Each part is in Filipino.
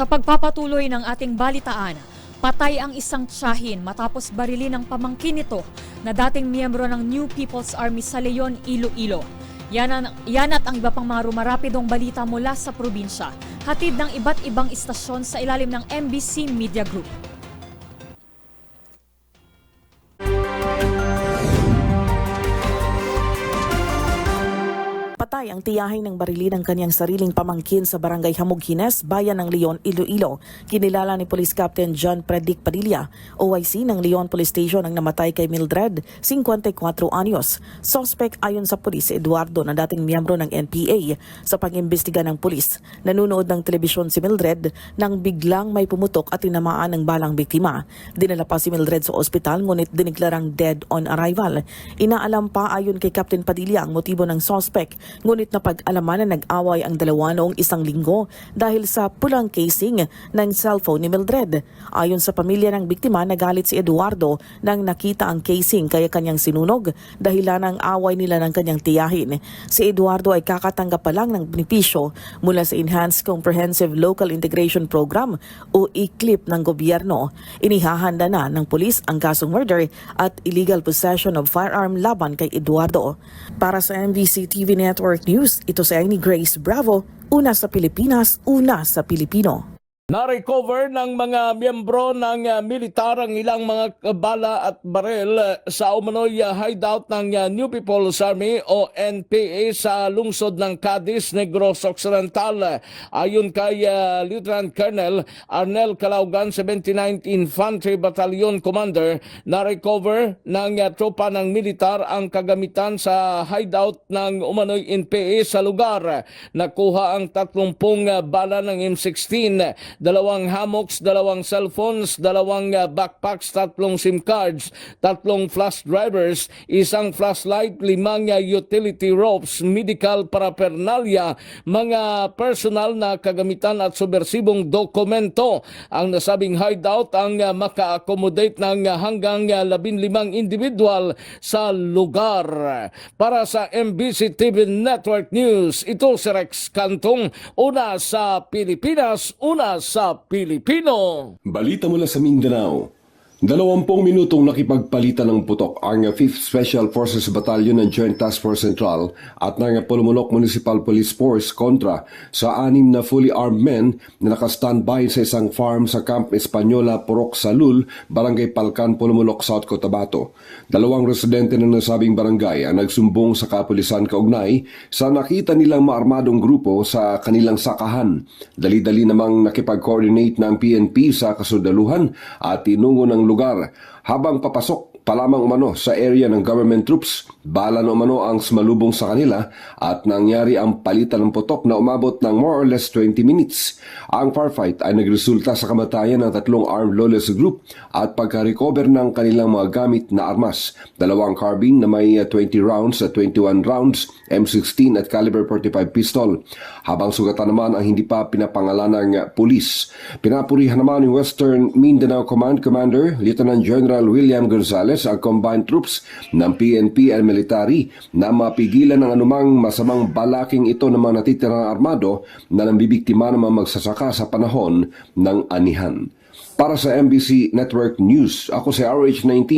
Sa pagpapatuloy ng ating balitaan, patay ang isang tiyahin matapos barilin ng pamangkin nito na dating miyembro ng New People's Army sa Leon, Iloilo. Yan, ang, yan at ang iba pang mga rumarapidong balita mula sa probinsya. Hatid ng iba't ibang istasyon sa ilalim ng MBC Media Group. Patay ang tiyahin ng barili ng kanyang sariling pamangkin sa barangay Hamog-Hines, bayan ng Leon, Iloilo. Kinilala ni Police Captain John Predic Padilla, OIC ng Leon Police Station ang namatay kay Mildred, 54 anyos. Suspect ayon sa pulis Eduardo na dating miyembro ng NPA. Sa pag-imbestiga ng pulis, nanunood ng telebisyon si Mildred nang biglang may pumutok at tinamaan ng balang biktima. Dinala pa si Mildred sa ospital ngunit diniklarang dead on arrival. Inaalam pa ayon kay Captain Padilla ang motibo ng suspect ngunit napag-alaman na nag-away ang dalawa noong isang linggo dahil sa pulang casing ng cellphone ni Mildred. Ayon sa pamilya ng biktima, nagalit si Eduardo nang nakita ang casing kaya kanyang sinunog dahilan ng away nila ng kanyang tiyahin. Si Eduardo ay kakatanggap pa lang ng benepisyo mula sa Enhanced Comprehensive Local Integration Program o ICLIP ng gobyerno. Inihahanda na ng pulis ang kasong murder at illegal possession of firearm laban kay Eduardo. Para sa MBC TV Network News, ito si Amy Grace Bravo, una sa Pilipinas, una sa Pilipino. Na-recover ng mga miyembro ng uh, militar ang ilang mga bala at barel uh, sa umano'y uh, hideout ng New People's Army o NPA sa lungsod ng Cadiz, Negros Occidental. Ayon kay Lieutenant Colonel Arnel Calaugan, 79th Infantry Battalion Commander, na-recover ng tropa ng militar ang kagamitan sa hideout ng umano'y NPA sa lugar. Nakuha ang 30 uh, bala ng M16 dalawang hammocks, dalawang cellphones, dalawang uh, backpacks, tatlong SIM cards, tatlong flash drivers, isang flashlight, limang uh, utility ropes, medical paraphernalia, mga personal na kagamitan at subversibong dokumento. Ang nasabing hideout ang uh, maka-accommodate ng hanggang uh, 15 individual sa lugar. Para sa MBC TV Network News, ito si Rex Cantong, una sa Pilipinas, una Pilipino. Balita mula sa Mindanao. Dalawampung minutong nakipagpalitan ng putok ang 5th Special Forces Battalion ng Joint Task Force Central at ng Pulmonok Municipal Police Force kontra sa anim na fully armed men na nakastandby sa isang farm sa Camp Espanyola, Purok Salul, Barangay Palkan, Pulmonok, South Cotabato. Dalawang residente ng nasabing barangay ang nagsumbong sa kapulisan kaugnay sa nakita nilang maarmadong grupo sa kanilang sakahan. Dali-dali namang nakipag-coordinate ng PNP sa kasundaluhan at tinungo ng lugar. Habang papasok pa lamang umano sa area ng government troops, bala na umano ang sumalubong sa kanila at nangyari ang palitan ng putok na umabot ng more or less 20 minutes. Ang firefight ay nagresulta sa kamatayan ng tatlong armed lawless group at pagka-recover ng kanilang mga gamit na armas. Dalawang carbine na may uh, 20 rounds at 21 rounds, M16 at caliber 45 pistol. Habang sugatan naman ang hindi pa pinapangalanang uh, pulis. Pinapurihan naman ni Western Mindanao Command Commander Lieutenant General William Gonzales ang combined troops ng PNP at military na mapigilan ng anumang masamang balaking ito ng mga natitirang armado na nambibiktima ng mga magsasaka sa panahon ng anihan. Para sa MBC Network News, ako si RH19,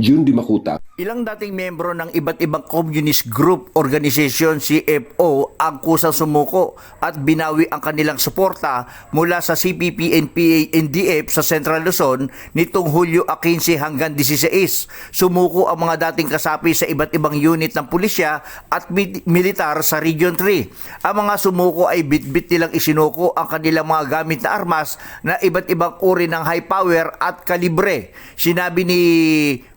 June Di Makuta. Ilang dating membro ng iba't ibang communist group organization CFO ang kusang sumuko at binawi ang kanilang suporta mula sa CPP, NPA, NDF sa Central Luzon nitong Hulyo 15 hanggang 16. Sumuko ang mga dating kasapi sa iba't ibang unit ng pulisya at mi- militar sa Region 3. Ang mga sumuko ay bitbit nilang isinuko ang kanilang mga gamit na armas na iba't ibang uri ng high power at kalibre. Sinabi ni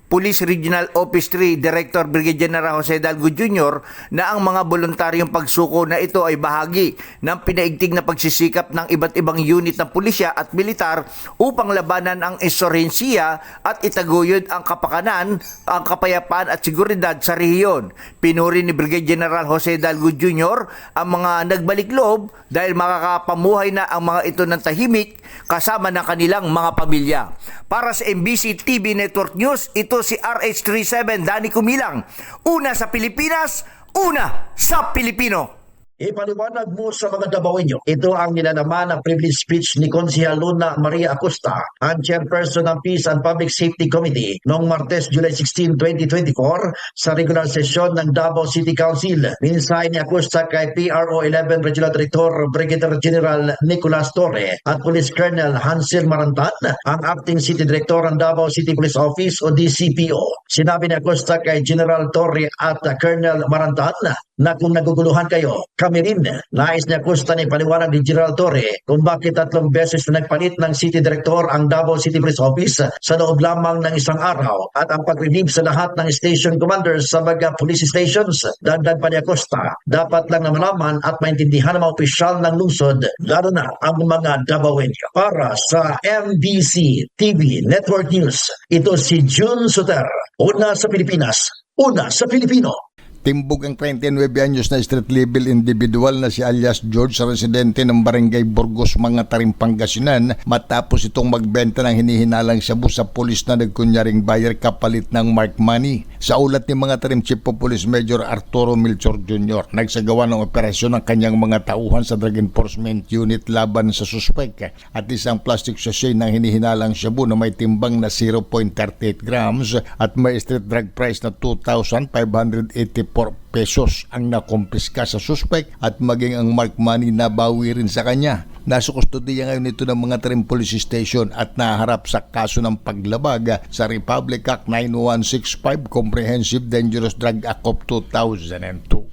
Police Regional Office 3 Director Brigadier General Jose Dalgo Jr. na ang mga voluntaryong pagsuko na ito ay bahagi ng pinaigting na pagsisikap ng iba't ibang unit ng pulisya at militar upang labanan ang insurhensiya at itaguyod ang kapakanan, ang kapayapaan at seguridad sa rehiyon. Pinuri ni Brigadier General Jose Dalgo Jr. ang mga nagbalik loob dahil makakapamuhay na ang mga ito ng tahimik kasama ng kanilang mga pamilya. Para sa MBC TV Network News, ito si RH37 Danny Kumilang. Una sa Pilipinas, una sa Pilipino. Ipaliwanag mo sa mga Dabawenyo. Ito ang nilalaman ng privilege speech ni Konsehal Luna Maria Acosta, ang chairperson ng Peace and Public Safety Committee noong Martes, July 16, 2024 sa regular sesyon ng Davao City Council. Minsay ni Acosta kay PRO 11 Regional Director Brigadier General Nicolas Torre at Police Colonel Hansel Marantan, ang acting City Director ng Davao City Police Office o DCPO. Sinabi ni Acosta kay General Torre at Colonel Marantan na kung naguguluhan kayo, kami rin. Nais ni Acosta ni paliwanag ni General Torre kung bakit tatlong beses na nagpalit ng City Director ang Davao City Police Office sa loob lamang ng isang araw at ang pag-relieve sa lahat ng station commanders sa mga police stations. Dagdag pa ni Acosta, dapat lang na malaman at maintindihan ng mga opisyal ng lungsod, lalo na ang mga Davaoenyo. Para sa MBC TV Network News, ito si June Soter. Una sa Pilipinas, una sa Pilipino. Timbog ang 29 anyos na street level individual na si alias George residente ng Barangay Burgos mga taring Pangasinan matapos itong magbenta ng hinihinalang shabu sa pulis na nagkunyaring buyer kapalit ng mark money. Sa ulat ni mga tarim Chief of Police Major Arturo Milchor Jr. nagsagawa ng operasyon ng kanyang mga tauhan sa Drug Enforcement Unit laban sa suspek at isang plastic sachet ng hinihinalang shabu na may timbang na 0.38 grams at may street drug price na 2,584 pesos ang nakumpiska sa suspect at maging ang mark money na bawi rin sa kanya. Nasa kustodiya ngayon ito ng mga Trim Police Station at naharap sa kaso ng paglabag sa Republic Act 9165 Comprehensive Dangerous Drug Act of 2002.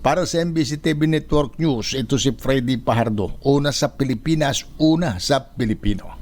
Para sa MBC TV Network News, ito si Freddy Pahardo. Una sa Pilipinas, una sa Pilipino.